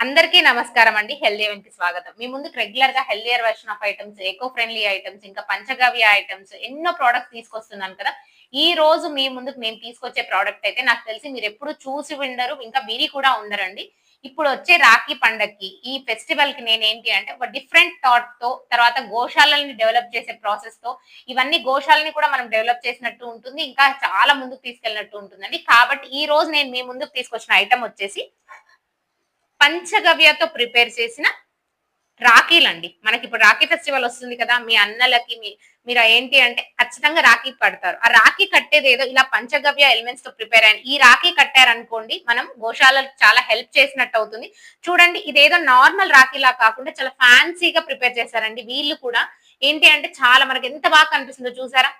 అందరికీ నమస్కారం అండి. హెల్దీ కి స్వాగతం. మీ ముందుకు రెగ్యులర్గా healthier version of items eco friendly items ఇంకా పంచగవ్య ఐటమ్స్ ఎన్నో ప్రోడక్ట్స్ తీసుకొస్తున్నాను కదా. ఈ రోజు మీ ముందుకు నేను తీసుకొచ్చే ప్రోడక్ట్ అయితే నాకు తెలిసి మీరు ఎప్పుడు చూసి ఉండరు ఇంకా విని కూడా ఉండరండి. ఇప్పుడు వచ్చే రాఖీ పండక్కి ఈ ఫెస్టివల్కి నేను ఏంటి అంటే ఒక డిఫరెంట్ థాట్తో తర్వాత గోశాలని డెవలప్ చేసే ప్రాసెస్తో ఇవన్నీ గోశాలని కూడా మనం డెవలప్ చేసినట్టు ఉంటుంది ఇంకా చాలా ముందుకు తీసుకెళ్ళినట్టు ఉంటుందండి. కాబట్టి ఈ రోజు నేను మీ ముందుకు తీసుకొచ్చిన ఐటమ్ వచ్చేసి పంచగవ్యతో ప్రిపేర్ చేసిన రాఖీలండి. మనకి ఇప్పుడు రాఖీ ఫెస్టివల్ వస్తుంది కదా మీ అన్నలకి మీ మీరు ఏంటి అంటే ఖచ్చితంగా రాఖీ కడతారు. ఆ రాఖీ కట్టేది ఏదో ఇలా పంచగవ్య ఎలిమెంట్స్తో ప్రిపేర్ అయిన ఈ రాఖీ కట్టారనుకోండి మనం గోశాలకు చాలా హెల్ప్ చేసినట్టు అవుతుంది. చూడండి ఇదేదో నార్మల్ రాఖీలా కాకుండా చాలా ఫ్యాన్సీగా ప్రిపేర్ చేశారండి. వీళ్ళు కూడా ఏంటి అంటే చాలా మనకి ఎంత బాగా కనిపిస్తుందో చూసారా?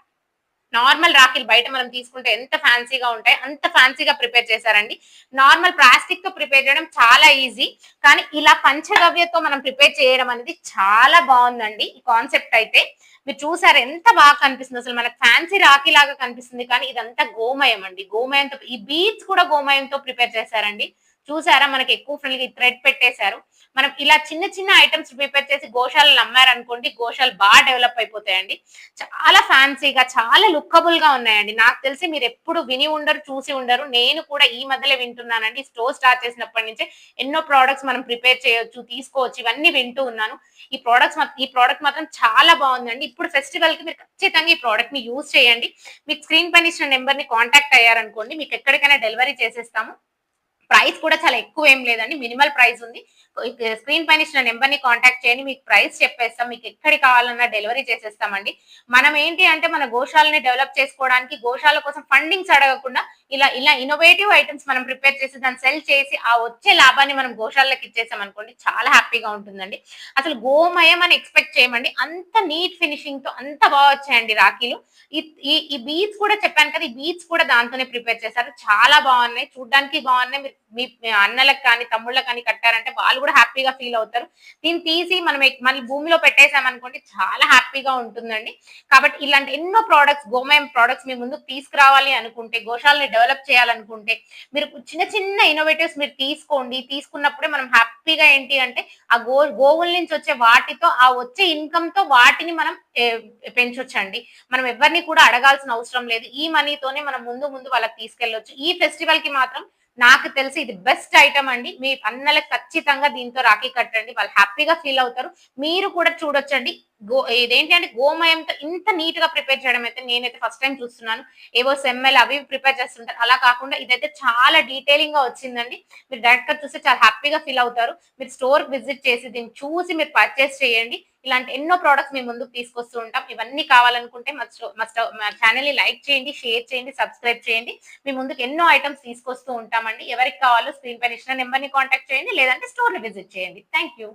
నార్మల్ రాఖీలు బయట మనం తీసుకుంటే ఎంత ఫ్యాన్సీగా ఉంటాయి అంత ఫ్యాన్సీగా ప్రిపేర్ చేశారండి. నార్మల్ ప్లాస్టిక్తో ప్రిపేర్ చేయడం చాలా ఈజీ కానీ ఇలా పంచగవ్యతో మనం ప్రిపేర్ చేయడం అనేది చాలా బాగుందండి ఈ కాన్సెప్ట్ అయితే. మీరు చూసారు ఎంత బాగా కనిపిస్తుంది. అసలు మనకు ఫ్యాన్సీ రాఖీ లాగా కనిపిస్తుంది. కానీ ఇదంతా గోమయం అండి. గోమయంతో ఈ బీచ్ కూడా గోమయంతో ప్రిపేర్ చేశారండి. చూసారా? మనకి ఎక్కువ ఫ్రెండ్లీ థ్రెడ్ పెట్టేశారు. మనం ఇలా చిన్న చిన్న ఐటమ్స్ ప్రిపేర్ చేసి గోశాలను అమ్మారనుకోండి గోశాలు బాగా డెవలప్ అయిపోతాయండి. చాలా ఫ్యాన్సీగా చాలా లుక్కబుల్గా ఉన్నాయండి. నాకు తెలిసి మీరు ఎప్పుడు విని ఉండరు చూసి ఉండరు. నేను కూడా ఈ మధ్యలో వింటున్నానండి. స్టోర్ స్టార్ట్ చేసినప్పటి నుంచే ఎన్నో ప్రోడక్ట్స్ మనం ప్రిపేర్ చేయొచ్చు తీసుకోవచ్చు ఇవన్నీ వింటూ ఉన్నాను. ఈ ప్రోడక్ట్స్ ఈ ప్రోడక్ట్ మాత్రం చాలా బాగుందండి. ఇప్పుడు ఫెస్టివల్కి మీరు ఖచ్చితంగా ఈ ప్రోడక్ట్ని యూజ్ చేయండి. మీకు స్క్రీన్ పైన ఇచ్చిన నెంబర్ని కాంటాక్ట్ అయ్యారనుకోండి మీకు ఎక్కడికైనా డెలివరీ చేసేస్తాము. ప్రైస్ కూడా చాలా ఎక్కువ ఏం లేదండి. మినిమల్ ప్రైస్ ఉంది. స్క్రీన్ పైన ఇచ్చిన నెంబర్ని కాంటాక్ట్ చేయండి. మీకు ప్రైస్ చెప్పేస్తాం. మీకు ఎక్కడికి కావాలన్నా డెలివరీ చేసేస్తామండి. మనం ఏంటి అంటే మన గోశాలని డెవలప్ చేసుకోవడానికి గోశాల కోసం ఫండింగ్స్ అడగకుండా ఇలా ఇలా ఇన్నోవేటివ్ ఐటమ్స్ మనం ప్రిపేర్ చేసి దాన్ని సెల్ చేసి ఆ వచ్చే లాభాన్ని మనం గోశాలకు ఇచ్చేసాం అనుకోండి చాలా హ్యాపీగా ఉంటుందండి. అసలు గోమయం అని ఎక్స్పెక్ట్ చేయమండి. అంత నీట్ ఫినిషింగ్తో అంత బాగా వచ్చాయండి రాఖీలు. ఈ ఈ బీచ్ కూడా చెప్పాను కదా ఈ బీచ్ కూడా దాంతోనే ప్రిపేర్ చేశారు. చాలా బాగున్నాయి. చూడడానికి బాగున్నాయి. మీరు మీ అన్నలకు కానీ తమ్ముళ్ళకి కానీ కట్టారంటే వాళ్ళు కూడా హ్యాపీగా ఫీల్ అవుతారు. దీన్ని తీసి మనం మన భూమిలో పెట్టేసామనుకోండి చాలా హ్యాపీగా ఉంటుందండి. కాబట్టి ఇలాంటి ఎన్నో ప్రోడక్ట్స్ గోమయం ప్రోడక్ట్స్ మీ ముందుకు తీసుకురావాలి అనుకుంటే గోశాలని డెవలప్ చేయాలనుకుంటే మీరు చిన్న చిన్న ఇన్నోవేటివ్స్ మీరు తీసుకోండి. తీసుకున్నప్పుడే మనం హ్యాపీగా ఏంటి అంటే ఆ గో గోవుల నుంచి వచ్చే వాటితో ఆ వచ్చే ఇన్కమ్తో వాటిని మనం పెంచొచ్చండి. మనం ఎవరిని కూడా అడగాల్సిన అవసరం లేదు. ఈ మనీతోనే మనం ముందు ముందు వాళ్ళకి తీసుకెళ్ళొచ్చు. ఈ ఫెస్టివల్కి మాత్రం నాకు తెలిసి ఇది బెస్ట్ ఐటమ్ అండి. మీ అన్నలకు ఖచ్చితంగా దీంతో రాఖీ కట్టండి. వాళ్ళు హ్యాపీగా ఫీల్ అవుతారు. మీరు కూడా చూడొచ్చండి. గో ఇదేంటి అంటే గోమయంతో ఇంత నీట్గా ప్రిపేర్ చేయడం అయితే నేనైతే ఫస్ట్ టైం చూస్తున్నాను. ఏవో సెమ్మెల్ అవి ప్రిపేర్ చేస్తుంటారు. అలా కాకుండా ఇదైతే చాలా డీటెయిలింగ్గా వచ్చిందండి. మీరు డైరెక్ట్గా చూస్తే చాలా హ్యాపీగా ఫీల్ అవుతారు. మీరు స్టోర్ విజిట్ చేసి దీన్ని చూసి మీరు పర్చేస్ చేయండి. ఇలాంటి ఎన్నో ప్రోడక్ట్స్ మేము ముందుకు తీసుకొస్తూ ఉంటాం. ఇవన్నీ కావాలనుకుంటే మా ఛానల్ని లైక్ చేయండి షేర్ చేయండి సబ్స్క్రైబ్ చేయండి. మీ ముందుకు ఎన్నో ఐటమ్స్ తీసుకొస్తూ ఉంటామండి. ఎవరికి కావాలో స్క్రీన్ పైన ఇచ్చిన నెంబర్ని కాంటాక్ట్ చేయండి. లేదంటే స్టోర్ని విజిట్ చేయండి. Thank you